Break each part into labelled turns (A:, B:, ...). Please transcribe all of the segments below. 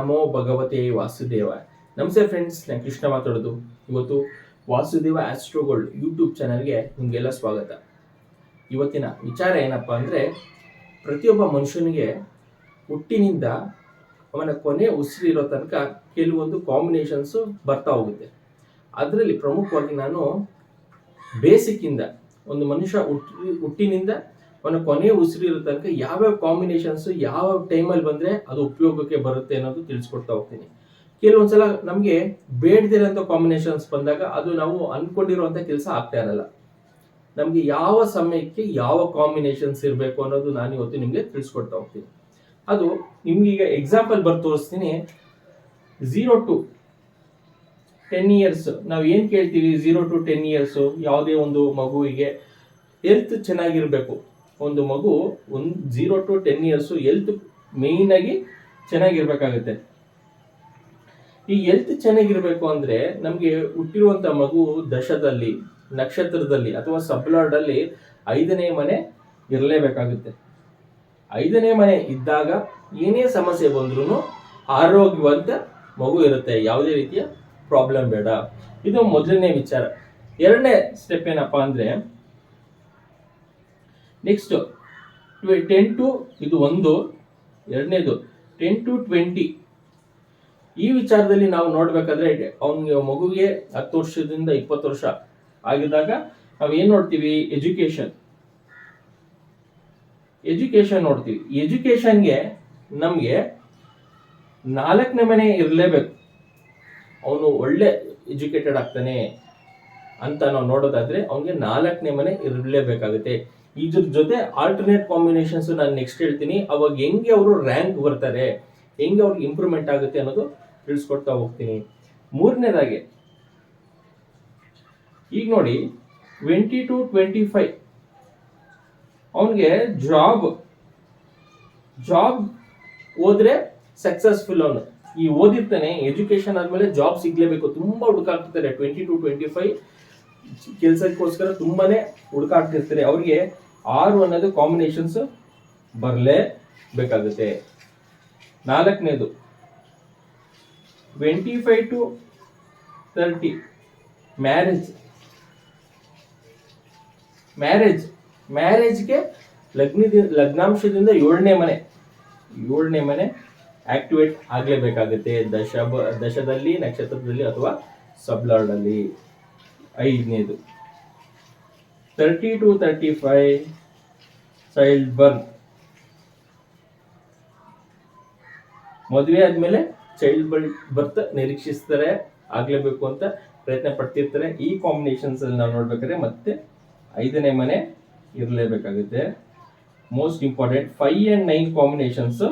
A: ನಮೋ ಭಗವತೆ ವಾಸುದೇವ. ನಮಸ್ತೆ ಫ್ರೆಂಡ್ಸ್ ನಾನು ಕೃಷ್ಣ ಮಾತಾಡೋದು. ಇವತ್ತು ವಾಸುದೇವ ಆಸ್ಟ್ರೋಗೋಲ್ಡ್ ಯೂಟ್ಯೂಬ್ ಚಾನಲ್ಗೆ ನಿಮಗೆಲ್ಲ ಸ್ವಾಗತ. ಇವತ್ತಿನ ವಿಚಾರ ಏನಪ್ಪ ಅಂದರೆ, ಪ್ರತಿಯೊಬ್ಬ ಮನುಷ್ಯನಿಗೆ ಹುಟ್ಟಿನಿಂದ ಅವನ ಕೊನೆ ಉಸಿರಿರೋ ತನಕ ಕೆಲವೊಂದು ಕಾಂಬಿನೇಷನ್ಸು ಬರ್ತಾ ಹೋಗುತ್ತೆ. ಅದರಲ್ಲಿ ಪ್ರಮುಖವಾಗಿ ನಾನು ಬೇಸಿಕ್ಕಿಂದ ಒಂದು ಮನುಷ್ಯ ಹುಟ್ಟಿ, ಹುಟ್ಟಿನಿಂದ ಅವನ ಕೊನೆ ಉಸಿರಿರೋ ತನಕ ಯಾವ್ಯಾವ ಕಾಂಬಿನೇಷನ್ಸ್ ಯಾವ ಟೈಮಲ್ಲಿ ಬಂದರೆ ಅದು ಉಪಯೋಗಕ್ಕೆ ಬರುತ್ತೆ ಅನ್ನೋದು ತಿಳಿಸ್ಕೊಡ್ತಾ ಹೋಗ್ತೀನಿ. ಕೆಲವೊಂದ್ಸಲ ನಮಗೆ ಬೇಡದಿರೋಂಥ ಕಾಂಬಿನೇಷನ್ಸ್ ಬಂದಾಗ ಅದು ನಾವು ಅಂದ್ಕೊಂಡಿರುವಂಥ ಕೆಲಸ ಆಗ್ತಾ ಇರಲ್ಲ. ನಮಗೆ ಯಾವ ಸಮಯಕ್ಕೆ ಯಾವ ಕಾಂಬಿನೇಷನ್ಸ್ ಇರಬೇಕು ಅನ್ನೋದು ನಾನು ಇವತ್ತು ನಿಮಗೆ ತಿಳಿಸ್ಕೊಡ್ತಾ ಹೋಗ್ತೀನಿ. ಅದು ನಿಮ್ಗೆ ಈಗ ಎಕ್ಸಾಂಪಲ್ ಬರ್ ತೋರಿಸ್ತೀನಿ. ಝೀರೋ ಟು ಟೆನ್ ಇಯರ್ಸ್ ನಾವು ಏನು ಕೇಳ್ತೀವಿ? ಝೀರೋ ಟು ಟೆನ್ ಇಯರ್ಸು ಯಾವುದೇ ಒಂದು ಮಗುವಿಗೆ ಹೆಲ್ತ್ ಚೆನ್ನಾಗಿರಬೇಕು. ಒಂದು ಮಗು ಒಂದು zero to ten years health ಆಗಿ ಚೆನ್ನಾಗಿರ್ಬೇಕಾಗುತ್ತೆ. ಈ ಹೆಲ್ತ್ ಚೆನ್ನಾಗಿರ್ಬೇಕು ಅಂದ್ರೆ ನಮಗೆ ಹುಟ್ಟಿರುವಂತ ಮಗು ದಶದಲ್ಲಿ, ನಕ್ಷತ್ರದಲ್ಲಿ ಅಥವಾ ಸಬ್ಲಾರ್ಡ್ ಅಲ್ಲಿ ಐದನೇ ಮನೆ ಇರಲೇಬೇಕಾಗುತ್ತೆ. ಐದನೇ ಮನೆ ಇದ್ದಾಗ ಏನೇ ಸಮಸ್ಯೆ ಬಂದ್ರೂ ಆರೋಗ್ಯವಂತ ಮಗು ಇರುತ್ತೆ. ಯಾವುದೇ ರೀತಿಯ ಪ್ರಾಬ್ಲಮ್ ಬೇಡ. ಇದು ಮೊದಲನೇ ವಿಚಾರ. ಎರಡನೇ ಸ್ಟೆಪ್ ಏನಪ್ಪಾ ಅಂದ್ರೆ ನೆಕ್ಸ್ಟ್ ಟೆನ್ ಟು ಇದು ಒಂದು, ಎರಡನೇದು ಟೆನ್ ಟು ಟ್ವೆಂಟಿ ಈ ವಿಚಾರದಲ್ಲಿ ನಾವು ನೋಡ್ಬೇಕಾದ್ರೆ ಅವನಿಗೆ ಮಗುಗೆ ಹತ್ತು ವರ್ಷದಿಂದ ಇಪ್ಪತ್ತು ವರ್ಷ ಆಗಿದಾಗ ನಾವು ಏನ್ ನೋಡ್ತೀವಿ? ಎಜುಕೇಶನ್ ಎಜುಕೇಶನ್ ನೋಡ್ತೀವಿ. ಎಜುಕೇಶನ್ಗೆ ನಮಗೆ ನಾಲ್ಕನೇ ಮನೆ ಇರಲೇಬೇಕು. ಅವನು ಒಳ್ಳೆ ಎಜುಕೇಟೆಡ್ ಆಗ್ತಾನೆ ಅಂತ ನಾವು ನೋಡೋದಾದ್ರೆ ಅವನಿಗೆ ನಾಲ್ಕನೇ ಮನೆ ಇರಲೇಬೇಕಾಗುತ್ತೆ. ಇದ್ರ ಜೊತೆ ಆಲ್ಟರ್ನೇಟ್ ಕಾಂಬಿನೇಷನ್ಸ್ ನಾನು ನೆಕ್ಸ್ಟ್ ಹೇಳ್ತೀನಿ. ಅವಾಗ ಹೆಂಗೆ ಅವರು ರ್ಯಾಂಕ್ ಬರ್ತಾರೆ, ಹೆಂಗೆ ಅವ್ರಿಗೆ ಇಂಪ್ರೂವ್ಮೆಂಟ್ ಆಗುತ್ತೆ ಅನ್ನೋದು ತಿಳಿಸ್ಕೊಡ್ತಾ ಹೋಗ್ತೀನಿ. ಮೂರನೇದಾಗಿ, ಈಗ ನೋಡಿ ಟ್ವೆಂಟಿ ಟು ಟ್ವೆಂಟಿ ಫೈವ್ ಅವನಿಗೆ ಜಾಬ್ ಜಾಬ್ ಹೋದ್ರೆ ಸಕ್ಸಸ್ಫುಲ್ ಅವನು. ಈ ಓದಿರ್ತಾನೆ ಎಜುಕೇಶನ್ ಆದಮೇಲೆ ಜಾಬ್ ಸಿಗ್ಲೇಬೇಕು. ತುಂಬಾ ಹುಡುಕಾಡ್ತಿರ್ತಾರೆ ಟ್ವೆಂಟಿ ಟು ಟ್ವೆಂಟಿ ಫೈವ್ ಕೆಲಸಕ್ಕೋಸ್ಕರ ತುಂಬಾನೇ ಹುಡುಕಾಡ್ತಿರ್ತಾರೆ. ಅವ್ರಿಗೆ ಆರು ಅನ್ನೋದು ಕಾಂಬಿನೇಷನ್ಸ್ ಬರಲೇ ಬೇಕಾಗುತ್ತೆ. ನಾಲ್ಕನೇದು twenty five to thirty marriage marriage ಮ್ಯಾರೇಜ್ಗೆ ಲಗ್ನದ, ಲಗ್ನಾಂಶದಿಂದ ಏಳನೇ ಮನೆ ಏಳನೇ ಮನೆ ಆಕ್ಟಿವೇಟ್ ಆಗಲೇಬೇಕಾಗುತ್ತೆ. ದಶ ದಶದಲ್ಲಿ, ನಕ್ಷತ್ರದಲ್ಲಿ ಅಥವಾ ಸಬ್ಲಾರ್ಡಲ್ಲಿ ಐದನೇದು. Thirty to thirty five child birth ಮದುವೆ ಆದಮೇಲೆ ಚೈಲ್ಡ್ ಬರ್ತ್ ನಿರೀಕ್ಷಿಸ್ತಾರೆ, ಆಗ್ಲೇಬೇಕು ಅಂತ ಪ್ರಯತ್ನ ಪಡ್ತಿರ್ತಾರೆ. ಈ ಕಾಂಬಿನೇಷನ್ಸ್ ಅಲ್ಲಿ ನಾವು ನೋಡ್ಬೇಕಾದ್ರೆ ಮತ್ತೆ ಐದನೇ ಮನೆ ಇರಲೇಬೇಕಾಗುತ್ತೆ. Most important five and nine combinations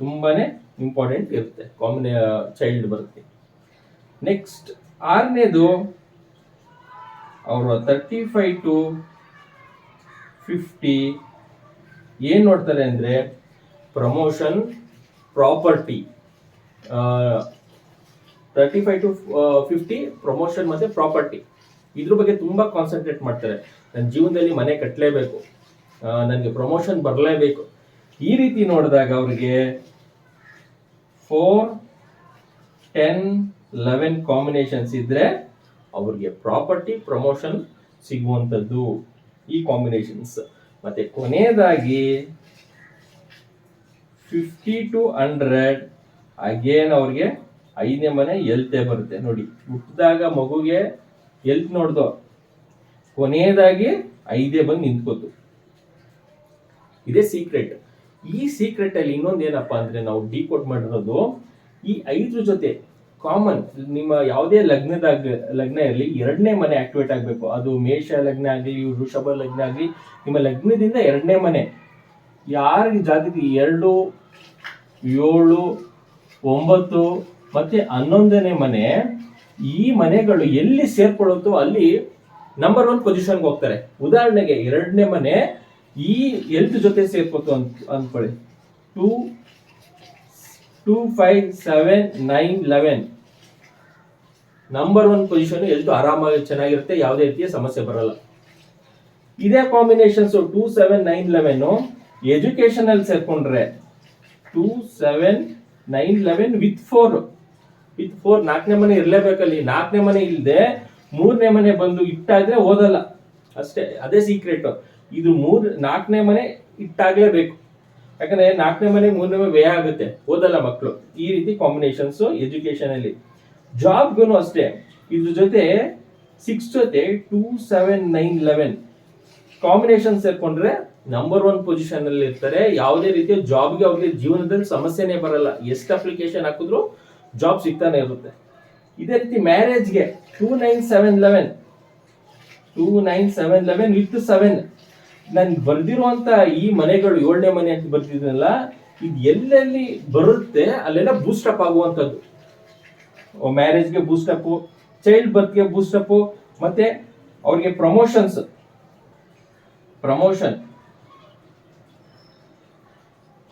A: ತುಂಬಾನೇ ಇಂಪಾರ್ಟೆಂಟ್ ಇರುತ್ತೆ ಕಾಂಬಿನೇ ಚೈಲ್ಡ್ ಬರ್ತ್ ನೆಕ್ಸ್ಟ್ ಆರನೇದು. ಅವರು ತರ್ಟಿ ಫೈವ್ ಟು ಫಿಫ್ಟಿ ಏನು ನೋಡ್ತಾರೆ ಅಂದರೆ promotion property thirty five to fifty promotion ಮತ್ತು ಪ್ರಾಪರ್ಟಿ ಇದ್ರ ಬಗ್ಗೆ ತುಂಬ ಕಾನ್ಸಂಟ್ರೇಟ್ ಮಾಡ್ತಾರೆ. ನನ್ನ ಜೀವನದಲ್ಲಿ ಮನೆ ಕಟ್ಟಲೇಬೇಕು ನನಗೆ ಪ್ರಮೋಷನ್ ಬರಲೇಬೇಕು. ಈ ರೀತಿ ನೋಡಿದಾಗ ಅವರಿಗೆ ಫೋರ್ ಟೆನ್ ಲೆವೆನ್ ಕಾಂಬಿನೇಷನ್ಸ್ ಇದ್ರೆ ಅವ್ರಿಗೆ ಪ್ರಾಪರ್ಟಿ ಪ್ರಮೋಷನ್ ಸಿಗುವಂಥದ್ದು ಈ ಕಾಂಬಿನೇಷನ್ಸ್ ಮತ್ತೆ ಕೊನೆಯದಾಗಿ ಫಿಫ್ಟಿ ಟು ಹಂಡ್ರೆಡ್ ಅಗೇನ್ ಅವ್ರಿಗೆ ಐದನೇ ಮನೆ ಎಲ್ತೆ ಬರುತ್ತೆ. ನೋಡಿ, ಹುಟ್ಟಿದಾಗ ಮಗುಗೆ ಎಲ್ತ್ ನೋಡ್ದು, ಕೊನೆಯದಾಗಿ ಐದೇ ಬಂದು ನಿಂತ್ಕೋತು. ಇದೇ ಸೀಕ್ರೆಟ್ ಈ ಸೀಕ್ರೆಟ್ ಅಲ್ಲಿ ಇನ್ನೊಂದು ಏನಪ್ಪಾ ಅಂದ್ರೆ ನಾವು ಡಿಕೋಡ್ ಮಾಡಿರೋದು ಈ ಐದ್ರ ಜೊತೆ ಕಾಮನ್ ನಿಮ್ಮ ಯಾವುದೇ ಲಗ್ನದಾಗ, ಲಗ್ನ ಇರಲಿ, ಎರಡನೇ ಮನೆ ಆಕ್ಟಿವೇಟ್ ಆಗಬೇಕು. ಅದು ಮೇಷ ಲಗ್ನ ಆಗಲಿ, ವೃಷಭ ಲಗ್ನ ಆಗಲಿ, ನಿಮ್ಮ ಲಗ್ನದಿಂದ ಎರಡನೇ ಮನೆ. ಯಾರ ಜಾತಿಗೆ ಎರಡು, ಏಳು, ಒಂಬತ್ತು, ಮತ್ತೆ ಹನ್ನೊಂದನೇ ಮನೆ. ಈ ಮನೆಗಳು ಎಲ್ಲಿ ಸೇರ್ಕೊಳ್ಳುತ್ತೋ ಅಲ್ಲಿ ನಂಬರ್ ಒನ್ ಪೊಸಿಷನ್ಗೆ ಹೋಗ್ತಾರೆ. ಉದಾಹರಣೆಗೆ, ಎರಡನೇ ಮನೆ ಈ ಎಲ್ತ್ ಜೊತೆ ಸೇರ್ಕೋತು ಅಂತ, ಅಂದ್ಕೊಳ್ಳಿ. Two two five seven nine eleven number one position ಎಷ್ಟು ಆರಾಮಾಗಿ ಚೆನ್ನಾಗಿರುತ್ತೆ, ಯಾವುದೇ ರೀತಿಯ ಸಮಸ್ಯೆ ಬರಲ್ಲ. ಇದೇ combinations two seven nine eleven education ಅಲ್ಲಿ ಸೇರ್ಕೊಂಡ್ರೆ two seven nine eleven with four with four ನಾಲ್ಕನೇ ಮನೆ ಇರಲೇಬೇಕಲ್ಲಿ, ನಾಲ್ಕನೇ ಮನೆ ಇಲ್ಲದೆ ಮೂರನೇ ಮನೆ ಬಂದು ಇಟ್ಟಾದ್ರೆ ಓದಲ್ಲ. ಅಷ್ಟೇ, ಅದೇ ಸೀಕ್ರೆಟ್ ಇದು ಮೂರ್ ನಾಲ್ಕನೇ ಮನೆ ಇಟ್ಟಾಗ್ಲೇಬೇಕು. ಯಾಕಂದ್ರೆ ನಾಲ್ಕನೇ ಮನೆ ಮೂರನೇ ಮನೆ ವ್ಯಯ ಆಗುತ್ತೆ. ಓದಲ್ಲ ಮಕ್ಕಳು ಈ ರೀತಿ ಕಾಂಬಿನೇಷನ್ಸ್ ಎಜುಕೇಶನ್ ಅಲ್ಲಿ. ಜಾಬ್ಗೂ ಅಷ್ಟೇ. ಇದ್ರ ಜೊತೆ ಸಿಕ್ಸ್ ಜೊತೆ two seven nine eleven combination ಸೇರ್ಕೊಂಡ್ರೆ number one position ಅಲ್ಲಿ ಇರ್ತಾರೆ. ಯಾವುದೇ ರೀತಿಯ ಜಾಬ್ಗೆ ಅವ್ರಿಗೆ ಜೀವನದಲ್ಲಿ ಸಮಸ್ಯೆನೇ ಬರಲ್ಲ. ಎಷ್ಟು ಅಪ್ಲಿಕೇಶನ್ ಹಾಕಿದ್ರು ಜಾಬ್ ಸಿಗ್ತಾನೆ ಇರುತ್ತೆ. ಇದೇ ರೀತಿ ಮ್ಯಾರೇಜ್ಗೆ two nine seven eleven two nine seven eleven with seven ನಾನು ಬರ್ದಿರುವಂತ ಈ ಮನೆಗಳು ಏಳನೇ ಮನೆ ಅಂತ ಬರ್ತಿದ್ನಲ್ಲ ಇದು ಎಲ್ಲೆಲ್ಲಿ ಬರುತ್ತೆ, ಅಲ್ಲೆಲ್ಲ ಬೂಸ್ಟಪ್ ಆಗುವಂಥದ್ದು. ಮ್ಯಾರೇಜ್ಗೆ ಬೂಸ್ಟಪ್ ಚೈಲ್ಡ್ ಬರ್ತ್ಗೆ ಬೂಸ್ಟಪ್ ಮತ್ತೆ ಅವ್ರಿಗೆ ಪ್ರಮೋಷನ್ಸ್ ಪ್ರಮೋಷನ್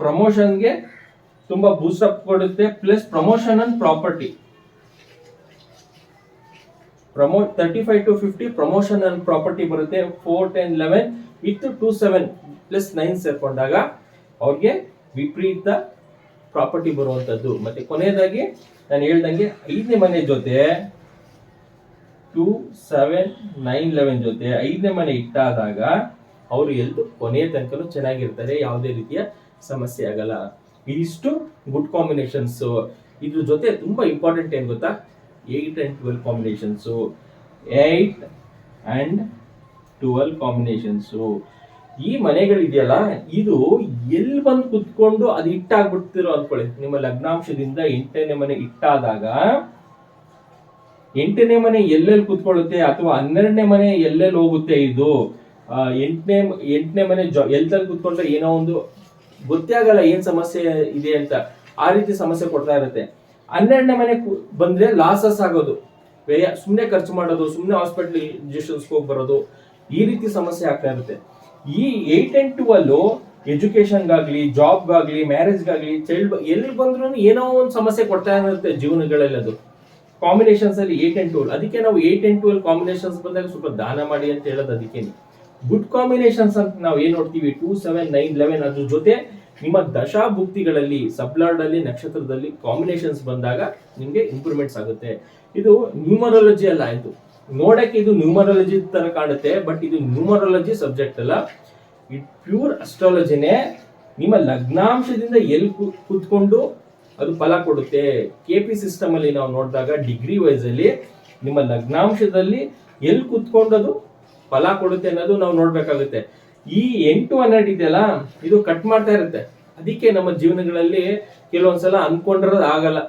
A: ಪ್ರಮೋಷನ್ಗೆ ತುಂಬಾ ಬೂಸ್ಟಪ್ ಕೊಡುತ್ತೆ plus promotion and property ಪ್ರಮೋ thirty five to fifty promotion and property ಬರುತ್ತೆ four ten eleven with two seven plus nine ಸೇರ್ಕೊಂಡಾಗ ಅವ್ರಿಗೆ ವಿಪರೀತ ಪ್ರಾಪರ್ಟಿ ಬರುವಂಥದ್ದು ಮತ್ತೆ ಕೊನೆಯದಾಗಿ ನಾನು ಹೇಳ್ದಂಗೆ ಐದನೇ ಮನೆ ಜೊತೆ ಟೂ ಸೆವೆನ್ ನೈನ್ ಲೆವೆನ್ ಜೊತೆ ಐದನೇ ಮನೆ ಇಟ್ಟಾದಾಗ ಅವರು ಎಲ್ಲೂ ಕೊನೆಯ ತನಕನೂ ಚೆನ್ನಾಗಿರ್ತಾರೆ. ಯಾವುದೇ ರೀತಿಯ ಸಮಸ್ಯೆ ಆಗಲ್ಲ. ಇದಿಷ್ಟು ಗುಡ್ ಕಾಂಬಿನೇಷನ್ಸ್ ಇದ್ರ ಜೊತೆ ತುಂಬಾ ಇಂಪಾರ್ಟೆಂಟ್ ಏನು ಗೊತ್ತಾ? Eight and twelve combinations eight and twelve combinations ಈ ಮನೆಗಳಿದೆಯಲ್ಲ, ಇದು ಎಲ್ಲಿ ಬಂದು ಕುತ್ಕೊಂಡು ಅದು ಇಟ್ಟಾಗ್ಬಿಡ್ತಿರೋ ಅನ್ಕೊಳ್ಳಿ ನಿಮ್ಮ ಲಗ್ನಾಂಶದಿಂದ ಎಂಟನೇ ಮನೆ ಇಟ್ಟಾದಾಗ ಎಂಟನೇ ಮನೆ ಎಲ್ಲೆಲ್ಲಿ ಕುತ್ಕೊಳ್ಳುತ್ತೆ ಅಥವಾ ಹನ್ನೆರಡನೇ ಮನೆ ಎಲ್ಲೆಲ್ಲಿ ಹೋಗುತ್ತೆ ಇದು? ಎಂಟನೇ ಎಂಟನೇ ಮನೆ ಜಾ ಕುತ್ಕೊಂಡ್ರೆ ಏನೋ ಒಂದು ಗೊತ್ತೇ ಆಗಲ್ಲ ಏನ್ ಸಮಸ್ಯೆ ಇದೆ ಅಂತ. ಆ ರೀತಿ ಸಮಸ್ಯೆ ಕೊಡ್ತಾ ಇರುತ್ತೆ. ಹನ್ನೆರಡನೇ ಮನೆ ಬಂದ್ರೆ ಲಾಸಸ್ ಆಗೋದು. ವ್ಯಯ ಸುಮ್ಮನೆ ಖರ್ಚು ಮಾಡೋದು ಸುಮ್ಮನೆ ಹಾಸ್ಪಿಟಲ್ ಇಂಜೆಕ್ಷನ್ಸ್ ಹೋಗಿ ಬರೋದು, ಈ ರೀತಿ ಸಮಸ್ಯೆ ಆಗ್ತಾ ಇರುತ್ತೆ. ಈ ಏಟ್ ಅಂಡ್ ಟ್ವೆಲ್ ಎಜುಕೇಶನ್ಗಾಗ್ಲಿ ಜಾಬ್ಗಾಗ್ಲಿ ಮ್ಯಾರೇಜ್ಗಾಗ್ಲಿ ಚೈಲ್ಡ್ ಎಲ್ಲಿ ಬಂದ್ರು ಏನೋ ಒಂದು ಸಮಸ್ಯೆ ಕೊಡ್ತಾ ಇರುತ್ತೆ ಜೀವನಗಳಲ್ಲಿ ಅದು. ಕಾಂಬಿನೇಷನ್ಸ್ ಅಲ್ಲಿ ಏಟ್ ಅಂಡ್ ಟ್ವೆಲ್ ಅದಕ್ಕೆ ನಾವು ಏಟ್ ಅಂಡ್ ಟ್ವೆಲ್ ಕಾಂಬಿನೇಷನ್ಸ್ ಬಂದಾಗ ಸ್ವಲ್ಪ ದಾನ ಮಾಡಿ ಅಂತ ಹೇಳೋದು ಅದಕ್ಕೆ ಗುಡ್ ಕಾಂಬಿನೇಷನ್ಸ್ ಅಂತ ನಾವು ಏನ್ ನೋಡ್ತೀವಿ? ಟೂ ಸೆವೆನ್ ನೈನ್ ಲೆವೆನ್ ಅದ್ರ ಜೊತೆ ನಿಮ್ಮ ದಶಾ ಭುಕ್ತಿಗಳಲ್ಲಿ ಸಬ್ಲಾರ್ಡ್ ಅಲ್ಲಿ ನಕ್ಷತ್ರದಲ್ಲಿ ಕಾಂಬಿನೇಷನ್ಸ್ ಬಂದಾಗ ನಿಮಗೆ ಇಂಪ್ರೂವ್ಮೆಂಟ್ಸ್ ಆಗುತ್ತೆ. ಇದು ನ್ಯೂಮರಾಲಜಿ ಅಲ್ಲ, ಇದು ನೋಡಕ್ಕೆ ಇದು ನ್ಯೂಮರಾಲಜಿ ತರ ಕಾಣುತ್ತೆ ಬಟ್ ಇದು ನ್ಯೂಮರಾಲಜಿ ಸಬ್ಜೆಕ್ಟ್ ಅಲ್ಲ. ಇಟ್ ಪ್ಯೂರ್ ಅಸ್ಟ್ರಾಲಜಿನೇ ನಿಮ್ಮ ಲಗ್ನಾಂಶದಿಂದ ಎಲ್ಲಿ ಕೂತ್ಕೊಂಡು ಅದು ಫಲ ಕೊಡುತ್ತೆ. ಕೆ ಪಿ ಸಿಸ್ಟಮ್ ಅಲ್ಲಿ ನಾವು ನೋಡಿದಾಗ ಡಿಗ್ರಿ ವೈಸ್ ಅಲ್ಲಿ ನಿಮ್ಮ ಲಗ್ನಾಂಶದಲ್ಲಿ ಎಲ್ಲಿ ಕೂತ್ಕೊಂಡು ಅದು ಫಲ ಕೊಡುತ್ತೆ ಅನ್ನೋದು ನಾವು ನೋಡ್ಬೇಕಾಗುತ್ತೆ. ಈ ಎಂಟು ಹನ್ನೆರಡು ಇದೆಯಲ್ಲ, ಇದು ಕಟ್ ಮಾಡ್ತಾ ಇರುತ್ತೆ. ಅದಕ್ಕೆ ನಮ್ಮ ಜೀವನಗಳಲ್ಲಿ ಕೆಲವೊಂದ್ಸಲ ಅನ್ಕೊಂಡಿರೋದು ಆಗಲ್ಲ.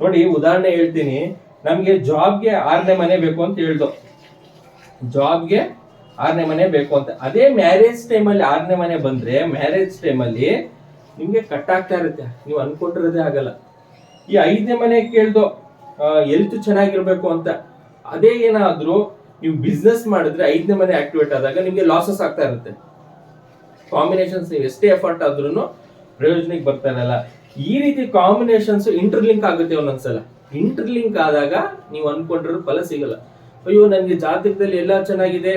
A: ನೋಡಿ, ಉದಾಹರಣೆ ಹೇಳ್ತೀನಿ. ನಮ್ಗೆ ಜಾಬ್ಗೆ ಆರನೇ ಮನೆ ಬೇಕು ಅಂತ ಹೇಳ್ದು. ಜಾಬ್ಗೆ ಆರನೇ ಮನೆ ಬೇಕು ಅಂತ. ಅದೇ ಮ್ಯಾರೇಜ್ ಟೈಮಲ್ಲಿ ಆರನೇ ಮನೆ ಬಂದ್ರೆ ಮ್ಯಾರೇಜ್ ಟೈಮಲ್ಲಿ ನಿಮ್ಗೆ ಕಟ್ ಆಗ್ತಾ ಇರುತ್ತೆ. ನೀವು ಅನ್ಕೊಂಡಿರೋದೇ ಆಗಲ್ಲ. ಈ ಐದನೇ ಮನೆ ಕೇಳ್ದು ಎಲ್ತ್ ಚೆನ್ನಾಗಿರ್ಬೇಕು ಅಂತ. ಅದೇ ಏನಾದ್ರೂ ನೀವು ಬಿಸ್ನೆಸ್ ಮಾಡಿದ್ರೆ ಐದನೇ ಮನೆ ಆಕ್ಟಿವೇಟ್ ಆದಾಗ ನಿಮ್ಗೆ ಲಾಸಸ್ ಆಗ್ತಾ ಇರುತ್ತೆ. ಕಾಂಬಿನೇಷನ್ಸ್ ನೀವು ಎಷ್ಟೇ ಎಫರ್ಟ್ ಆದ್ರೂ ಪ್ರಯೋಜನಕ್ಕೆ ಬರ್ತಾ ಇರಲ್ಲ ಈ ರೀತಿ ಕಾಂಬಿನೇಷನ್ಸ್ ಇಂಟರ್ಲಿಂಕ್ ಆಗುತ್ತೆ ಒಂದೊಂದ್ಸಲ. ಇಂಟರ್ಲಿಂಕ್ ಆದಾಗ ನೀವು ಅನ್ಕೊಂಡಿರೋ ಫಲ ಸಿಗಲ್ಲ. ಅಯ್ಯೋ, ನನಗೆ ಜಾತಕದಲ್ಲಿ ಎಲ್ಲ ಚೆನ್ನಾಗಿದೆ,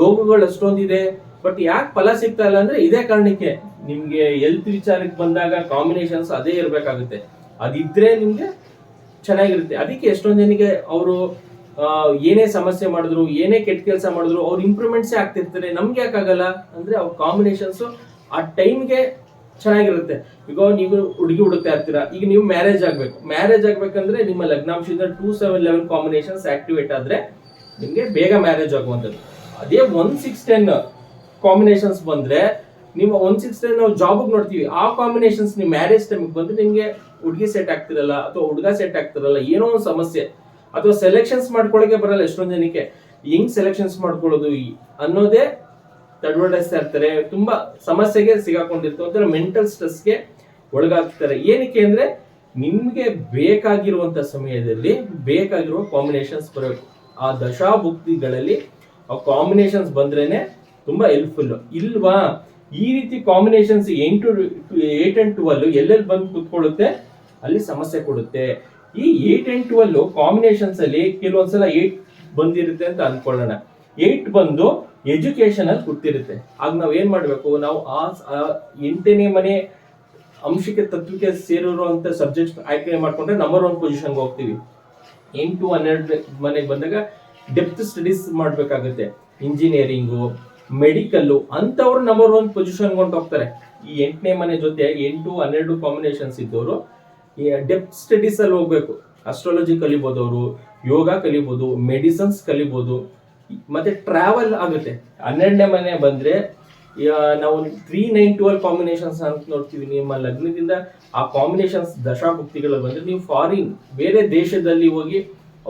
A: ಯೋಗಗಳು ಅಷ್ಟೊಂದಿದೆ ಬಟ್ ಯಾಕೆ ಫಲ ಸಿಗ್ತಾ ಇಲ್ಲ ಅಂದ್ರೆ ಇದೇ ಕಾರಣಕ್ಕೆ. ನಿಮ್ಗೆ ಹೆಲ್ತ್ ವಿಚಾರಕ್ಕೆ ಬಂದಾಗ ಕಾಂಬಿನೇಷನ್ಸ್ ಅದೇ ಇರಬೇಕಾಗುತ್ತೆ. ಅದಿದ್ರೆ ನಿಮ್ಗೆ ಚೆನ್ನಾಗಿರುತ್ತೆ. ಅದಕ್ಕೆ ಎಷ್ಟೊಂದು ಜನಕ್ಕೆ ಅವರು ಏನೇ ಸಮಸ್ಯೆ ಮಾಡಿದ್ರು, ಏನೇ ಕೆಟ್ಟ ಕೆಲಸ ಮಾಡಿದ್ರು, ಅವ್ರು ಇಂಪ್ರೂವ್ಮೆಂಟ್ಸೇ ಆಗ್ತಿರ್ತಾರೆ. ನಮ್ಗೆ ಯಾಕಾಗಲ್ಲ ಅಂದ್ರೆ ಅವ್ರ ಕಾಂಬಿನೇಷನ್ಸ್ ಆ ಟೈಮ್ಗೆ ಚೆನ್ನಾಗಿರುತ್ತೆ. ಈಗ ನೀವು ಹುಡುಗಿ ಹುಡುಕ್ತಾ ಇರ್ತೀರಾ, ಈಗ ನೀವು ಮ್ಯಾರೇಜ್ ಆಗ್ಬೇಕು. ಮ್ಯಾರೇಜ್ ಆಗ್ಬೇಕಂದ್ರೆ ನಿಮ್ಮ ಲಗ್ನಾಂಶದಿಂದ two seven eleven combinations activate ಆದ್ರೆ ನಿಮ್ಗೆ ಬೇಗ ಮ್ಯಾರೇಜ್ ಆಗುವಂಥದ್ದು. ಅದೇ ಒನ್ ಸಿಕ್ಸ್ ಟೆನ್ ಕಾಂಬಿನೇಷನ್ಸ್ ಬಂದ್ರೆ ನೀವು ಒನ್ ಸಿಕ್ಸ್ ಟೆನ್ ನಾವು ಜಾಬ್ಗೆ ನೋಡ್ತೀವಿ. ಆ ಕಾಂಬಿನೇಷನ್ಸ್ ನಿಮ್ಮ ಮ್ಯಾರೇಜ್ ಟೈಮಿಗೆ ಬಂದ್ರೆ ನಿಮ್ಗೆ ಹುಡುಗಿ ಸೆಟ್ ಆಗ್ತಿರಲ್ಲ, ಅಥವಾ ಹುಡುಗ ಸೆಟ್ ಆಗ್ತಿರಲ್ಲ, ಏನೋ ಒಂದು ಸಮಸ್ಯೆ. ಅಥವಾ ಸೆಲೆಕ್ಷನ್ಸ್ ಮಾಡ್ಕೊಳಕ್ಕೆ ಬರಲ್ಲ ಎಷ್ಟೊಂದು ಜನಕ್ಕೆ. ಹೆಂಗ್ ಸೆಲೆಕ್ಷನ್ಸ್ ಮಾಡ್ಕೊಳ್ಳೋದು ಅನ್ನೋದೇ ತಡವಡಿಸ್ತಾ ಇರ್ತಾರೆ ತುಂಬಾ ಸಮಸ್ಯೆಗೆ ಸಿಗಾಕೊಂಡಿರ್ತಾರೆ ಒಂಥರ ಮೆಂಟಲ್ ಸ್ಟ್ರೆಸ್ಗೆ ಒಳಗಾಗ್ತಾರೆ. ಏನಕ್ಕೆ ಅಂದ್ರೆ ನಿಮ್ಗೆ ಬೇಕಾಗಿರುವಂತ ಸಮಯದಲ್ಲಿ ಬೇಕಾಗಿರುವ ಕಾಂಬಿನೇಷನ್ಸ್ ಬರಬೇಕು ಆ ದಶಾಭುಕ್ತಿಗಳಲ್ಲಿ ಆ ಕಾಂಬಿನೇಷನ್ಸ್ ಬಂದ್ರೇನೆ ತುಂಬಾ ಹೆಲ್ಪ್ಫುಲ್ ಇಲ್ವಾ? ಈ ರೀತಿ ಕಾಂಬಿನೇಷನ್ಸ್ ಎಂಟು ಏಟ್ ಅಂಡ್ ಟ್ವೆಲ್ ಎಲ್ಲೆಲ್ಲಿ ಬಂದು ಕುತ್ಕೊಳ್ಳುತ್ತೆ? ಅಲ್ಲಿ ಸಮಸ್ಯೆ ಕೊಡುತ್ತೆ. ಈ ಏಟ್ ಅಂಡ್ ಟ್ವೆಲ್ ಕಾಂಬಿನೇಷನ್ಸ್ ಅಲ್ಲಿ ಕೆಲವೊಂದ್ಸಲ ಏಟ್ ಬಂದಿರುತ್ತೆ ಅಂತ ಅನ್ಕೊಳ್ಳೋಣ. ಏಟ್ ಬಂದು ಎಜುಕೇಶನ್ ಅಲ್ಲಿ ಕೂತಿರುತ್ತೆ ಆಗ ನಾವ್ ಏನ್ ಮಾಡ್ಬೇಕು? ನಾವು ಆ ಎಂಟನೇ ಮನೆ ಅಂಶಕ್ಕೆ ತತ್ವಕ್ಕೆ ಸೇರಿರುವಂತ ಸಬ್ಜೆಕ್ಟ್ ಆಯ್ಕೆ ಮಾಡ್ಕೊಂಡ್ರೆ ನಂಬರ್ ಒನ್ ಪೊಸಿಷನ್ಗೆ ಹೋಗ್ತೀವಿ. ಎಂಟು ಹನ್ನೆರಡು ಮನೆಗೆ ಬಂದಾಗ ಡೆಪ್ತ್ ಸ್ಟಡೀಸ್ ಮಾಡಬೇಕಾಗುತ್ತೆ. ಇಂಜಿನಿಯರಿಂಗು ಮೆಡಿಕಲ್ಲು ಅಂಥವ್ರು ನಂಬರ್ ಒನ್ ಪೊಸಿಷನ್ ಕೊಂಡು ಹೋಗ್ತಾರೆ ಈ ಎಂಟನೇ ಮನೆ ಜೊತೆ ಎಂಟು ಹನ್ನೆರಡು ಕಾಂಬಿನೇಷನ್ಸ್ ಇದ್ದವರು ಈ ಡೆಪ್ತ್ ಸ್ಟಡೀಸ್ ಅಲ್ಲಿ ಹೋಗ್ಬೇಕು. ಅಸ್ಟ್ರಾಲಜಿ ಕಲಿಬೋದು ಅವರು, ಯೋಗ ಕಲಿಬೋದು ಮೆಡಿಸನ್ಸ್ ಕಲಿಬೋದು, ಮತ್ತೆ ಟ್ರಾವೆಲ್ ಆಗುತ್ತೆ. ಹನ್ನೆರಡನೇ ಮನೆ ಬಂದ್ರೆ ನಾವು ತ್ರೀ ನೈನ್ ಟ್ವೆಲ್ ಕಾಂಬಿನೇಷನ್ಸ್ ಅಂತ ನೋಡ್ತೀವಿ. ನಿಮ್ಮ ಲಗ್ನದಿಂದ ಆ ಕಾಂಬಿನೇಷನ್ಸ್ ದಶಾಭುಕ್ತಿಗಳು ಬಂದ್ರೆ ನೀವು ಫಾರಿನ್ ಬೇರೆ ದೇಶದಲ್ಲಿ ಹೋಗಿ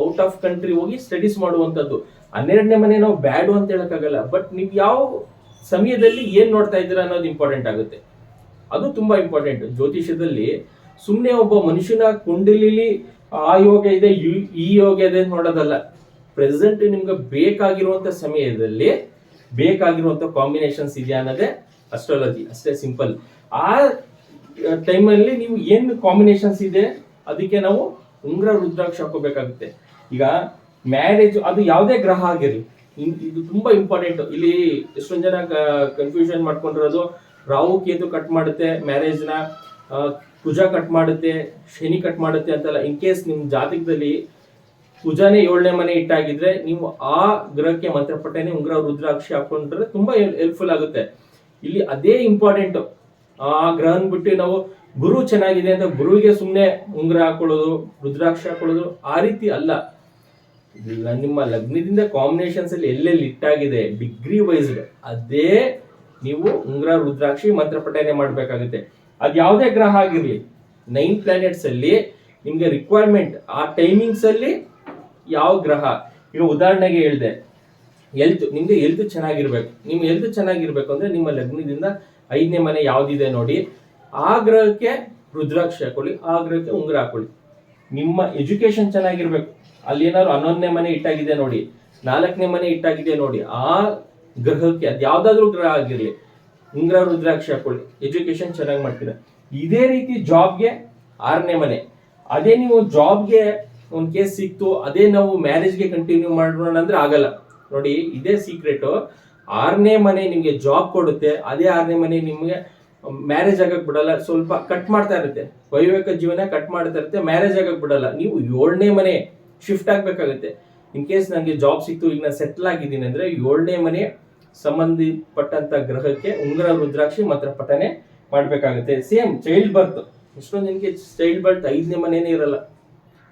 A: ಔಟ್ ಆಫ್ ಕಂಟ್ರಿ ಹೋಗಿ ಸ್ಟಡೀಸ್ ಮಾಡುವಂಥದ್ದು. ಹನ್ನೆರಡನೇ ಮನೆ ನಾವು ಬ್ಯಾಡು ಅಂತ ಹೇಳಕ್ಕಾಗಲ್ಲ. ಬಟ್ ನೀವು ಯಾವ ಸಮಯದಲ್ಲಿ ಏನ್ ನೋಡ್ತಾ ಇದ್ದೀರಾ ಅನ್ನೋದು ಇಂಪಾರ್ಟೆಂಟ್ ಆಗುತ್ತೆ. ಅದು ತುಂಬಾ ಇಂಪಾರ್ಟೆಂಟ್ ಜ್ಯೋತಿಷ್ಯದಲ್ಲಿ ಸುಮ್ಮನೆ ಒಬ್ಬ ಮನುಷ್ಯನ ಕುಂಡಲಿಲಿ ಆ ಯೋಗ ಇದೆ ಈ- ಯೋಗ ಇದೆ ನೋಡೋದಲ್ಲ. ಪ್ರೆಸೆಂಟ್ ನಿಮ್ಗೆ ಬೇಕಾಗಿರುವಂತ ಸಮಯದಲ್ಲಿ ಬೇಕಾಗಿರುವಂತ ಕಾಂಬಿನೇಷನ್ಸ್ ಇದೆಯಾ ಅನ್ನೋದೇ ಅಸ್ಟ್ರಾಲಜಿ ಅಷ್ಟೇ ಸಿಂಪಲ್ ಆ ಟೈಮಲ್ಲಿ ನೀವು ಏನು ಕಾಂಬಿನೇಷನ್ಸ್ ಇದೆ ಅದಕ್ಕೆ ನಾವು ಉಂಗ್ರ ರುದ್ರಾಕ್ಷ ಹಾಕೋಬೇಕಾಗುತ್ತೆ. ಈಗ ಮ್ಯಾರೇಜ್ ಅದು ಯಾವುದೇ ಗ್ರಹ ಆಗಿರಲಿ ಇದು ತುಂಬಾ ಇಂಪಾರ್ಟೆಂಟ್ ಇಲ್ಲಿ ಎಷ್ಟೊಂದು ಜನ ಕನ್ಫ್ಯೂಷನ್ ಮಾಡ್ಕೊಂಡಿರೋದು. ರಾಹು ಕೇತು ಕಟ್ ಮಾಡುತ್ತೆ ಮ್ಯಾರೇಜ್ನ. ಆ, ಕುಜ ಕಟ್ ಮಾಡುತ್ತೆ, ಶನಿ ಕಟ್ ಮಾಡುತ್ತೆ ಅಂತಲ್ಲ ಇನ್ ಕೇಸ್ ನಿಮ್ ಜಾತಕದಲ್ಲಿ ಕುಜಾನೇ ಏಳನೇ ಮನೆ ಇಟ್ಟಾಗಿದ್ರೆ ನೀವು ಆ ಗ್ರಹಕ್ಕೆ ಮಂತ್ರಪಟ್ಟೆನೆ ಉಂಗ್ರ ರುದ್ರಾಕ್ಷಿ ಹಾಕೊಂಡ್ರೆ ತುಂಬಾ ಹೆಲ್ಪ್ಫುಲ್ ಆಗುತ್ತೆ. ಇಲ್ಲಿ ಅದೇ ಇಂಪಾರ್ಟೆಂಟ್ ಆ ಗ್ರಹನ್ ಬಿಟ್ಟು ನಾವು ಗುರು ಚೆನ್ನಾಗಿದೆ ಅಂತ ಗುರುವಿಗೆ ಸುಮ್ಮನೆ ಉಂಗ್ರ ಹಾಕೊಳ್ಳೋದು, ರುದ್ರಾಕ್ಷಿ ಹಾಕೊಳ್ಳೋದು ಆ ರೀತಿ ಅಲ್ಲ. ನಿಮ್ಮ ಲಗ್ನದಿಂದ ಕಾಂಬಿನೇಷನ್ಸ್ ಅಲ್ಲಿ ಎಲ್ಲೆಲ್ಲಿ ಇಟ್ಟಾಗಿದೆ ಡಿಗ್ರಿ ವೈಸ್ಡ್ ಅದೇ ನೀವು ಉಂಗ್ರ ರುದ್ರಾಕ್ಷಿ ಮಂತ್ರಪಟ್ಟೆನೆ ಮಾಡ್ಬೇಕಾಗುತ್ತೆ. ಅದ್ ಯಾವುದೇ ಗ್ರಹ ಆಗಿರಲಿ ನೈನ್ ಪ್ಲಾನೆಟ್ಸ್ ಅಲ್ಲಿ ನಿಮಗೆ ರಿಕ್ವೈರ್ಮೆಂಟ್ ಆ ಟೈಮಿಂಗ್ಸ್ ಅಲ್ಲಿ ಯಾವ ಗ್ರಹ? ಈಗ ಉದಾಹರಣೆಗೆ ಹೇಳಿದೆ ಎಲ್ತ್ ನಿಮಗೆ ಎಲ್ತ್ ಚೆನ್ನಾಗಿರ್ಬೇಕು. ನಿಮ್ಮ ಎಲ್ತ್ ಚೆನ್ನಾಗಿರ್ಬೇಕು ಅಂದ್ರೆ ನಿಮ್ಮ ಲಗ್ನದಿಂದ ಐದನೇ ಮನೆ ಯಾವ್ದಿದೆ ನೋಡಿ, ಆ ಗ್ರಹಕ್ಕೆ ರುದ್ರಾಕ್ಷಿ ಹಾಕೊಳ್ಳಿ, ಆ ಗ್ರಹಕ್ಕೆ ಉಂಗುರ ಹಾಕೊಳ್ಳಿ. ನಿಮ್ಮ ಎಜುಕೇಶನ್ ಚೆನ್ನಾಗಿರ್ಬೇಕು. ಅಲ್ಲಿ ಏನಾದ್ರು ಹನ್ನೊಂದನೇ ಮನೆ ಇಟ್ಟಾಗಿದೆ ನೋಡಿ, ನಾಲ್ಕನೇ ಮನೆ ಇಟ್ಟಾಗಿದೆ ನೋಡಿ, ಆ ಗ್ರಹಕ್ಕೆ ಅದು ಯಾವ್ದಾದ್ರು ಗ್ರಹ ಆಗಿರ್ಲಿ ಉಂಗ್ರ ರುದ್ರಾಕ್ಷಿ ಹಾಕೊಳ್ಳಿ. ಎಜುಕೇಶನ್ ಚೆನ್ನಾಗಿ ಮಾಡ್ತೀರಾ? ಇದೇ ರೀತಿ ಜಾಬ್ಗೆ ಆರನೇ ಮನೆ. ಅದೇ ನೀವು ಜಾಬ್ಗೆ ಒಂದು ಕೇಸ್ ಸಿಕ್ತು, ಅದೇ ನಾವು ಮ್ಯಾರೇಜ್ಗೆ ಕಂಟಿನ್ಯೂ ಮಾಡೋಣ ಅಂದ್ರೆ ಆಗಲ್ಲ. ನೋಡಿ, ಇದೇ ಸೀಕ್ರೆಟ್ ಆರನೇ ಮನೆ ನಿಮಗೆ ಜಾಬ್ ಕೊಡುತ್ತೆ, ಅದೇ ಆರನೇ ಮನೆ ನಿಮಗೆ ಮ್ಯಾರೇಜ್ ಆಗಕ್ಕೆ ಬಿಡಲ್ಲ. ಸ್ವಲ್ಪ ಕಟ್ ಮಾಡ್ತಾ ಇರುತ್ತೆ. ವೈವಾಹಿಕ ಜೀವನ ಕಟ್ ಮಾಡ್ತಾ ಇರುತ್ತೆ ಮ್ಯಾರೇಜ್ ಆಗಕ್ಕೆ ಬಿಡಲ್ಲ. ನೀವು ಏಳನೇ ಮನೆ ಶಿಫ್ಟ್ ಆಗಬೇಕಾಗುತ್ತೆ. ಇನ್ ಕೇಸ್ ನನಗೆ ಜಾಬ್ ಸಿಕ್ತು, ಈಗ ನಾನು ಸೆಟ್ಲ್ ಆಗಿದ್ದೀನಿ ಅಂದ್ರೆ ಏಳನೇ ಮನೆ ಸಂಬಂಧಪಟ್ಟಂತ ಗ್ರಹಕ್ಕೆ ಉಂಗುರ, ರುದ್ರಾಕ್ಷಿ ಮಾತ್ರ ಪಠನೆ ಮಾಡಬೇಕಾಗುತ್ತೆ. ಸೇಮ್ ಚೈಲ್ಡ್ ಬರ್ತ್ ಇಷ್ಟೊಂದು ನಿಮಗೆ ಚೈಲ್ಡ್ ಬರ್ತ್ ಐದನೇ ಮನೆನೇ ಇರಲ್ಲ.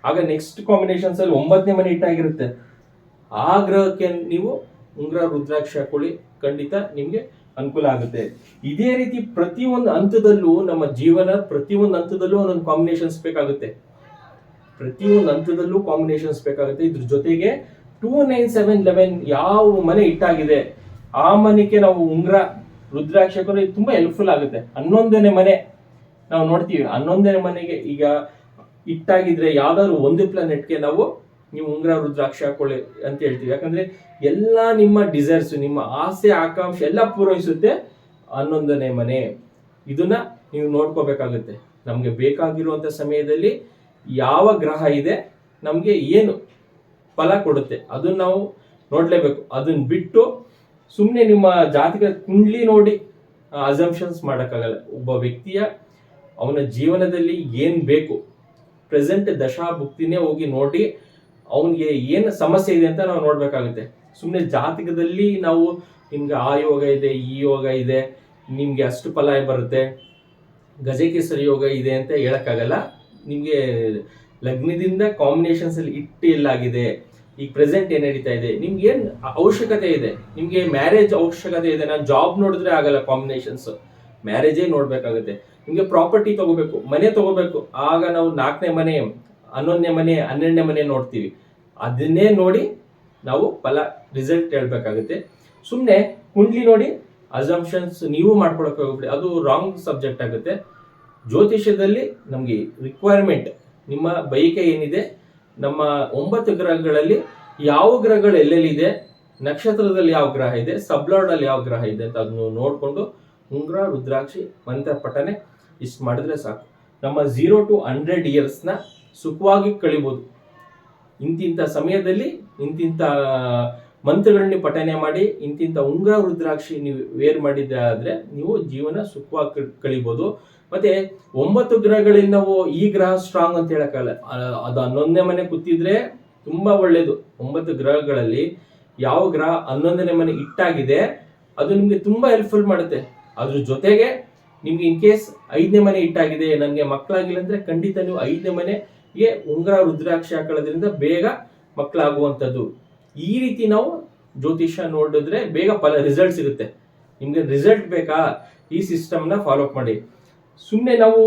A: ಆಗ ನೆಕ್ಸ್ಟ್ ಕಾಂಬಿನೇಷನ್ಸ್ ಅಲ್ಲಿ ಒಂಬತ್ತನೇ ಮನೆ ಇಟ್ಟಾಗಿರುತ್ತೆ. ಆ ಗ್ರಹಕ್ಕೆ ನೀವು ಉಂಗುರ, ರುದ್ರಾಕ್ಷಿ ಹಾಕೊಳ್ಳಿ. ಖಂಡಿತ ನಿಮಗೆ ಅನುಕೂಲ ಆಗುತ್ತೆ. ಇದೇ ರೀತಿ ಪ್ರತಿಯೊಂದು ಹಂತದಲ್ಲೂ ನಮ್ಮ ಜೀವನ ಪ್ರತಿಯೊಂದು ಹಂತದಲ್ಲೂ ಒಂದೊಂದು ಕಾಂಬಿನೇಷನ್ಸ್ ಬೇಕಾಗುತ್ತೆ. ಪ್ರತಿಯೊಂದು ಹಂತದಲ್ಲೂ ಕಾಂಬಿನೇಷನ್ಸ್ ಬೇಕಾಗುತ್ತೆ. ಇದ್ರ ಜೊತೆಗೆ ಟೂ ನೈನ್ ಸೆವೆನ್ ಲೆವೆನ್ ಯಾವ ಮನೆ ಇಟ್ಟಾಗಿದೆ? ಆ ಮನೆಗೆ ನಾವು ಉಂಗ್ರ ರುದ್ರಾಕ್ಷಿ ತುಂಬಾ ಹೆಲ್ಪ್ಫುಲ್ ಆಗುತ್ತೆ. ಹನ್ನೊಂದನೇ ಮನೆ ನಾವು ನೋಡ್ತೀವಿ. ಹನ್ನೊಂದನೇ ಮನೆಗೆ ಈಗ ಇಟ್ಟಾಗಿದ್ರೆ ಯಾವ್ದಾದ್ರು ಒಂದು ಪ್ಲಾನೆಟ್ಗೆ ನಾವು ನೀವು ಉಂಗ್ರ, ರುದ್ರಾಕ್ಷ ಹಾಕೊಳ್ಳಿ ಅಂತ ಹೇಳ್ತೀವಿ. ಯಾಕಂದ್ರೆ ಎಲ್ಲ ನಿಮ್ಮ ಡಿಸೈರ್ಸ್ ನಿಮ್ಮ ಆಸೆ, ಆಕಾಂಕ್ಷೆ ಎಲ್ಲ ಪೂರೈಸುತ್ತೆ ಹನ್ನೊಂದನೇ ಮನೆ. ಇದನ್ನ ನೀವು ನೋಡ್ಕೋಬೇಕಾಗುತ್ತೆ. ನಮಗೆ ಬೇಕಾಗಿರುವಂತ ಸಮಯದಲ್ಲಿ ಯಾವ ಗ್ರಹ ಇದೆ, ನಮಗೆ ಏನು ಫಲ ಕೊಡುತ್ತೆ, ಅದನ್ನ ನಾವು ನೋಡಲೇಬೇಕು. ಅದನ್ನ ಬಿಟ್ಟು ಸುಮ್ಮನೆ ನಿಮ್ಮ ಜಾತಕ ಕುಂಡ್ಲಿ ನೋಡಿ ಅಸಂಪ್ಷನ್ಸ್ ಮಾಡೋಕ್ಕಾಗಲ್ಲ. ಒಬ್ಬ ವ್ಯಕ್ತಿಯ ಅವನ ಜೀವನದಲ್ಲಿ ಏನು ಬೇಕು ಪ್ರೆಸೆಂಟ್ ದಶಾಭುಕ್ತಿನೇ ಹೋಗಿ ನೋಡಿ, ಅವನಿಗೆ ಏನು ಸಮಸ್ಯೆ ಇದೆ ಅಂತ ನಾವು ನೋಡಬೇಕಾಗುತ್ತೆ. ಸುಮ್ಮನೆ ಜಾತಕದಲ್ಲಿ ನಾವು, ನಿಮ್ಗೆ ಆ ಯೋಗ ಇದೆ, ಈ ಯೋಗ ಇದೆ, ನಿಮಗೆ ಅಷ್ಟು ಫಲ ಬರುತ್ತೆ, ಗಜಕೇಸರಿ ಯೋಗ ಇದೆ ಅಂತ ಹೇಳೋಕ್ಕಾಗಲ್ಲ. ನಿಮಗೆ ಲಗ್ನದಿಂದ ಕಾಂಬಿನೇಷನ್ಸ್ ಅಲ್ಲಿ ಇಟ್ಟು ಎಲ್ಲಾಗಿದೆ ಈಗ ಪ್ರೆಸೆಂಟ್ ಏನ್ ನಡೀತಾ ಇದೆ? ನಿಮ್ಗೆ ಏನ್ ಅವಶ್ಯಕತೆ ಇದೆ? ನಿಮ್ಗೆ ಮ್ಯಾರೇಜ್ ಅವಶ್ಯಕತೆ ಇದೆ? ನಾನು ಜಾಬ್ ನೋಡಿದ್ರೆ ಆಗಲ್ಲ ಕಾಂಬಿನೇಷನ್ಸ್ ಮ್ಯಾರೇಜೇ ನೋಡ್ಬೇಕಾಗುತ್ತೆ. ನಿಮ್ಗೆ ಪ್ರಾಪರ್ಟಿ ತಗೋಬೇಕು, ಮನೆ ತಗೋಬೇಕು. ಆಗ ನಾವು ನಾಲ್ಕನೇ ಮನೆ, ಹನ್ನೊಂದನೇ ಮನೆ, ಹನ್ನೆರಡನೇ ಮನೆ ನೋಡ್ತೀವಿ. ಅದನ್ನೇ ನೋಡಿ ನಾವು ಫಲ ರಿಸಲ್ಟ್ ಹೇಳ್ಬೇಕಾಗುತ್ತೆ. ಸುಮ್ಮನೆ ಕುಂಡ್ಲಿ ನೋಡಿ ಅಸಂಪ್ಷನ್ಸ್ ನೀವು ಮಾಡ್ಕೊಳಕ್ ಹೋಗ್ಬಿಡಿ. ಅದು ರಾಂಗ್ ಸಬ್ಜೆಕ್ಟ್ ಆಗುತ್ತೆ. ಜ್ಯೋತಿಷ್ಯದಲ್ಲಿ ನಮಗೆ ರಿಕ್ವೈರ್ಮೆಂಟ್ ನಿಮ್ಮ ಬಯಕೆ ಏನಿದೆ ನಮ್ಮ ಒಂಬತ್ತು ಗ್ರಹಗಳಲ್ಲಿ ಯಾವ ಗ್ರಹಗಳು ಎಲ್ಲೆಲ್ಲಿದೆ? ನಕ್ಷತ್ರದಲ್ಲಿ ಯಾವ ಗ್ರಹ ಇದೆ? ಸಬ್ಲಾರ್ಡ್ ಅಲ್ಲಿ ಯಾವ ಗ್ರಹ ಇದೆ ಅಂತ ಅದನ್ನು ನೋಡಿಕೊಂಡು ಉಂಗ್ರ, ರುದ್ರಾಕ್ಷಿ, ಮಂತ್ರ, ಪಠನೆ ಇಷ್ಟು ಮಾಡಿದ್ರೆ ಸಾಕು. ನಮ್ಮ ಝೀರೋ ಟು ಹಂಡ್ರೆಡ್ ಇಯರ್ಸ್ನ ಸುಖವಾಗಿ ಕಳಿಬೋದು. ಇಂತಿಂಥ ಸಮಯದಲ್ಲಿ ಇಂತಿಂಥ ಮಂತ್ರಗಳನ್ನ ಪಠನೆ ಮಾಡಿ ಇಂತಿಂಥ ಉಂಗ್ರ, ರುದ್ರಾಕ್ಷಿ ನೀವು ವೇರ್ ಮಾಡಿದ್ರೆ ನೀವು ಜೀವನ ಸುಖವಾಗಿ ಕಳಿಬೋದು. ಮತ್ತೆ ಒಂಬತ್ತು ಗ್ರಹಗಳಿಂದ ಈ ಗ್ರಹ ಸ್ಟ್ರಾಂಗ್ ಅಂತ ಹೇಳಕ್ಕಾಗಲ್ಲ ಅದು ಹನ್ನೊಂದನೇ ಮನೆ ಕೂತಿದ್ರೆ ತುಂಬಾ ಒಳ್ಳೇದು. ಒಂಬತ್ತು ಗ್ರಹಗಳಲ್ಲಿ ಯಾವ ಗ್ರಹ ಹನ್ನೊಂದನೇ ಮನೆ ಇಟ್ಟಾಗಿದೆ ಅದು ನಿಮ್ಗೆ ತುಂಬಾ ಹೆಲ್ಪ್ಫುಲ್ ಮಾಡುತ್ತೆ. ಅದ್ರ ಜೊತೆಗೆ ನಿಮ್ಗೆ ಇನ್ ಕೇಸ್ ಐದನೇ ಮನೆ ಇಟ್ಟಾಗಿದೆ ನನಗೆ ಮಕ್ಕಳಾಗಿಲ್ಲ ಅಂದ್ರೆ ಖಂಡಿತ ನೀವು ಐದನೇ ಮನೆಗೆ ಉಂಗುರ, ರುದ್ರಾಕ್ಷಿ ಹಾಕೊಳ್ಳೋದ್ರಿಂದ ಬೇಗ ಮಕ್ಕಳಾಗುವಂಥದ್ದು. ಈ ರೀತಿ ನಾವು ಜ್ಯೋತಿಷ್ಯ ನೋಡಿದ್ರೆ ಬೇಗ ಫಲ ರಿಸಲ್ಟ್ ಸಿಗುತ್ತೆ. ನಿಮ್ಗೆ ರಿಸಲ್ಟ್ ಬೇಕಾ? ಈ ಸಿಸ್ಟಮ್ನ ಫಾಲೋ ಅಪ್ ಮಾಡಿ. ಸುಮ್ಮನೆ ನಾವು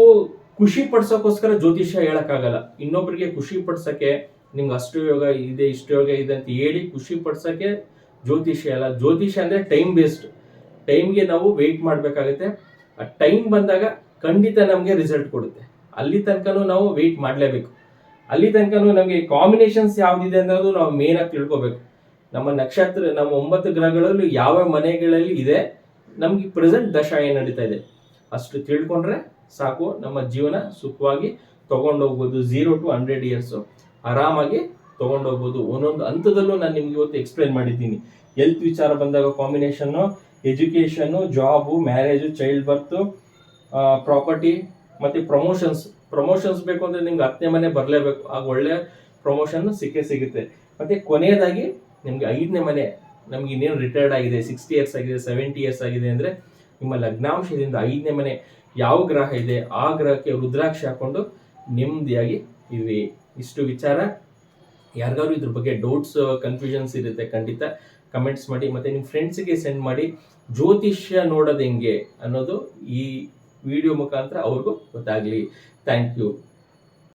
A: ಖುಷಿ ಪಡ್ಸೋಕ್ಕೋಸ್ಕರ ಜ್ಯೋತಿಷ್ಯ ಹೇಳಕ್ಕಾಗಲ್ಲ. ಇನ್ನೊಬ್ಬರಿಗೆ ಖುಷಿ ಪಡ್ಸಕ್ಕೆ ನಿಮ್ಗೆ ಅಷ್ಟು ಯೋಗ ಇದೆ, ಇಷ್ಟು ಯೋಗ ಇದೆ ಅಂತ ಹೇಳಿ ಖುಷಿ ಪಡ್ಸಕ್ಕೆ ಜ್ಯೋತಿಷ್ಯ ಅಲ್ಲ. ಜ್ಯೋತಿಷ್ಯ ಅಂದ್ರೆ ಟೈಮ್ ಬೇಸ್ಡ್ ಟೈಮ್ಗೆ ನಾವು ವೆಯ್ಟ್ ಮಾಡಬೇಕಾಗುತ್ತೆ. ಆ ಟೈಮ್ ಬಂದಾಗ ಖಂಡಿತ ನಮಗೆ ರಿಸಲ್ಟ್ ಕೊಡುತ್ತೆ. ಅಲ್ಲಿ ತನಕನೂ ನಾವು ವೆಯ್ಟ್ ಮಾಡಲೇಬೇಕು. ಅಲ್ಲಿ ತನಕನೂ ನಮಗೆ ಕಾಂಬಿನೇಷನ್ಸ್ ಯಾವುದಿದೆ ಅನ್ನೋದು ನಾವು ಮೇನ್ ಆಗಿ ತಿಳ್ಕೊಬೇಕು. ನಮ್ಮ ನಕ್ಷತ್ರ, ನಮ್ಮ ಒಂಬತ್ತು ಗ್ರಹಗಳಲ್ಲೂ ಯಾವ ಮನೆಗಳಲ್ಲಿ ಇದೆ, ನಮ್ಗೆ ಪ್ರೆಸೆಂಟ್ ದಶ ಏನು ನಡೀತಾ ಇದೆ. ಅಷ್ಟು ತಿಳ್ಕೊಂಡ್ರೆ ಸಾಕು. ನಮ್ಮ ಜೀವನ ಸುಖವಾಗಿ ತಗೊಂಡೋಗ್ಬೋದು. ಝೀರೋ ಟು ಹಂಡ್ರೆಡ್ ಇಯರ್ಸ್ ಆರಾಮಾಗಿ ತಗೊಂಡೋಗ್ಬೋದು. ಒಂದೊಂದು ಹಂತದಲ್ಲೂ ನಾನು ನಿಮ್ಗೆ ಇವತ್ತು ಎಕ್ಸ್ಪ್ಲೈನ್ ಮಾಡಿದ್ದೀನಿ. ಹೆಲ್ತ್ ವಿಚಾರ ಬಂದಾಗ combination education job marriage child birth property ಮತ್ತೆ ಪ್ರಮೋಷನ್ಸ್ ಪ್ರಮೋಷನ್ಸ್ ಬೇಕು ಅಂದರೆ ನಿಮ್ಗೆ ಹತ್ತನೇ ಮನೆ ಬರಲೇಬೇಕು. ಆಗ ಒಳ್ಳೆ ಪ್ರಮೋಷನ್ ಸಿಕ್ಕೇ ಸಿಗುತ್ತೆ. ಮತ್ತೆ ಕೊನೆಯದಾಗಿ ನಿಮ್ಗೆ ಐದನೇ ಮನೆ, ನಮ್ಗೆ ಇನ್ನೇನು ರಿಟೈರ್ಡ್ ಆಗಿದೆ ಸಿಕ್ಸ್ಟಿ ಇಯರ್ಸ್ ಆಗಿದೆ ಸೆವೆಂಟಿ ಇಯರ್ಸ್ ಆಗಿದೆ ಅಂದ್ರೆ ನಿಮ್ಮ ಲಗ್ನಾಂಶದಿಂದ ಐದನೇ ಮನೆ ಯಾವ ಗ್ರಹ ಇದೆ, ಆ ಗ್ರಹಕ್ಕೆ ರುದ್ರಾಕ್ಷಿ ಹಾಕೊಂಡು ನೆಮ್ಮದಿಯಾಗಿ ಇರಿ. ಇಷ್ಟು ವಿಚಾರ. ಯಾರಿಗಾದ್ರು ಇದ್ರ ಬಗ್ಗೆ ಡೌಟ್ಸ್ ಕನ್ಫ್ಯೂಷನ್ಸ್ ಇರುತ್ತೆ, ಖಂಡಿತ ಕಮೆಂಟ್ಸ್ ಮಾಡಿ, ಮತ್ತೆ ನಿಮ್ಮ ಫ್ರೆಂಡ್ಸ್ಗೆ ಸೆಂಡ್ ಮಾಡಿ. ಜ್ಯೋತಿಷ್ಯ ನೋಡೋದು ಹೆಂಗೆ ಅನ್ನೋದು ಈ ವಿಡಿಯೋ ಮುಖಾಂತರ ಅವ್ರಿಗೂ ಗೊತ್ತಾಗ್ಲಿ. Thank you